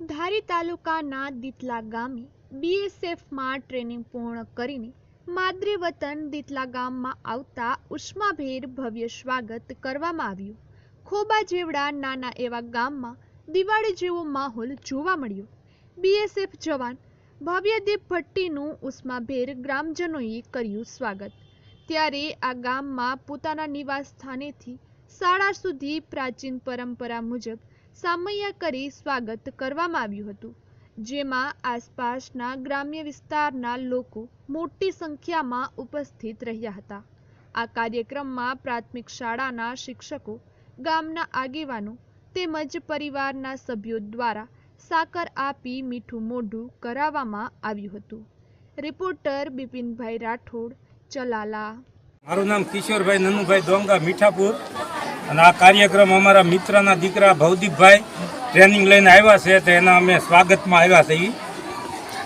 ધારી તાલુકાના દિતલા ગામે બીએસએફમાં ટ્રેનિંગ પૂર્ણ કરીને માદરે દિતલા ગામમાં આવતા ઉષ્માભેર ભવ્ય સ્વાગત કરવામાં આવ્યું. ખોબા જેવડા નાના એવા ગામમાં દિવાળી જેવો માહોલ જોવા મળ્યો. બીએસએફ જવાન ભવ્યદીપ ભટ્ટીનું ઉષ્માભેર ગ્રામજનોએ કર્યું સ્વાગત. ત્યારે આ ગામમાં પોતાના નિવાસ સ્થાનેથી શાળા સુધી પ્રાચીન પરંપરા મુજબ સામૈયા કરી સ્વાગત કરવામાં આવ્યું હતું, જેમાં આસપાસના ગ્રામ્ય વિસ્તારના લોકો મોટી સંખ્યામાં ઉપસ્થિત રહ્યા હતા. આ કાર્યક્રમમાં પ્રાથમિક શાળાના શિક્ષકો, ગામના આગેવાનો તેમજ પરિવારના સભ્યો દ્વારા સાકર આપી મીઠું મોઢું કરાવવામાં આવ્યું હતું. રિપોર્ટર બિપિનભાઈ રાઠોડ, ચલાલા. મારું નામ કિશોરભાઈ નનુભાઈ દોંગા, મીઠાપુર. અને આ કાર્યક્રમ અમારા મિત્રના દીકરા ભવદીપભાઈ ટ્રેનિંગ લઈને આવ્યા છે તો એના અમે સ્વાગતમાં આવ્યા છીએ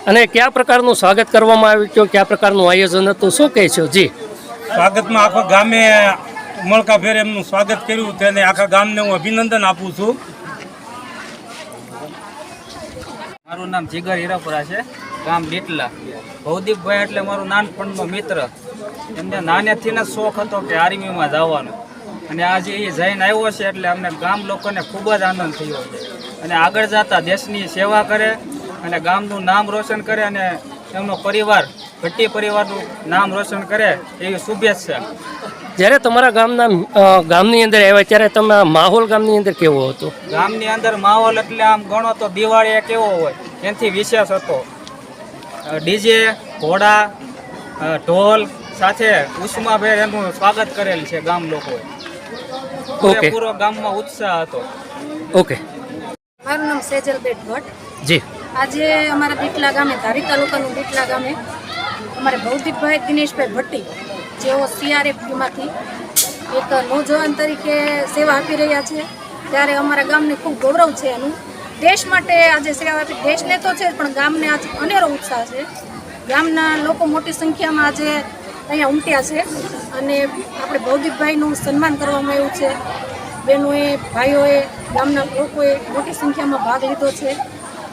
અને કયા પ્રકારનું સ્વાગત કરવામાં આવ્યું છે કયા પ્રકારનું આયોજન હતું? શું કહે છો? જી. સ્વાગતમાં આખા ગામે ઉમળકાભેર એમનું સ્વાગત કર્યું તેને આખા ગામને હું અભિનંદન આપું છું. મારું નામ જીગર હીરાપુરા છે. ગામ લીટલા. ભવદીપભાઈ એટલે મારું નાનપણનો મિત્ર. એમને નાનેથી જ શોખ હતો કે આર્મીમાં જવાનો. અને આજે એ જઈને આવ્યો છે એટલે અમને ગામ લોકોને ખૂબ જ આનંદ થયો છે. અને આગળ જતા દેશની સેવા કરે અને ગામનું નામ રોશન કરે અને એમનો પરિવાર ભટ્ટી પરિવારનું નામ રોશન કરે એવી શુભેચ્છા. જ્યારે તમારા ગામના ગામની અંદર આવ્યા ત્યારે તમે માહોલ ગામની અંદર કેવો હતો? ગામની અંદર માહોલ એટલે આમ ગણો તો દિવાળી કેવો હોય એનાથી વિશેષ હતો. ડીજે ઘોડા ઢોલ સાથે ઉષ્માભેર એનું સ્વાગત કરેલ છે ગામ લોકોએ. ઓકે પૂરો ગામમાં ઉત્સાહ હતો. ઓકે મારું નામ સેજલબેટ ભટ્ટ. જી. આજે અમારા બીટલા ગામે ધારી તાલુકાનું બીટલા ગામે અમારે ભૌતિકભાઈ દિનેશભાઈ ભટ્ટી જેઓ સીઆરએફમાંથી એક નૌજવાન તરીકે સેવા આપી રહ્યા છે. ત્યારે અમારા ગામને ખૂબ ગૌરવ છે એનું. દેશ માટે આજે સેવા આપી દેશને તો છે પણ ગામને આજે અનેરો ઉત્સાહ છે. ગામના લોકો મોટી સંખ્યામાં આજે અહીંયા ઉમટ્યા છે. અને આપણે ભૌતિકભાઈનું સન્માન કરવામાં આવ્યું છે. બહેનોએ ભાઈઓએ, ગામના લોકોએ મોટી સંખ્યામાં ભાગ લીધો છે.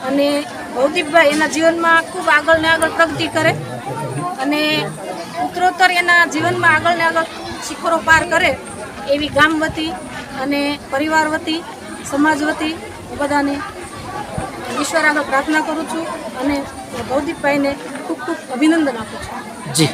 અને ભૌતિકભાઈ એના જીવનમાં ખૂબ આગળ ને આગળ પ્રગતિ કરે અને ઉત્તરોત્તર એના જીવનમાં આગળ ને આગળ શિખરો પાર કરે એવી ગામ વતી અને પરિવાર વતી, સમાજ વતી બધાને ઈશ્વર આગળ પ્રાર્થના કરું છું અને ભૌતિકભાઈને ખૂબ ખૂબ અભિનંદન આપું છું. જી.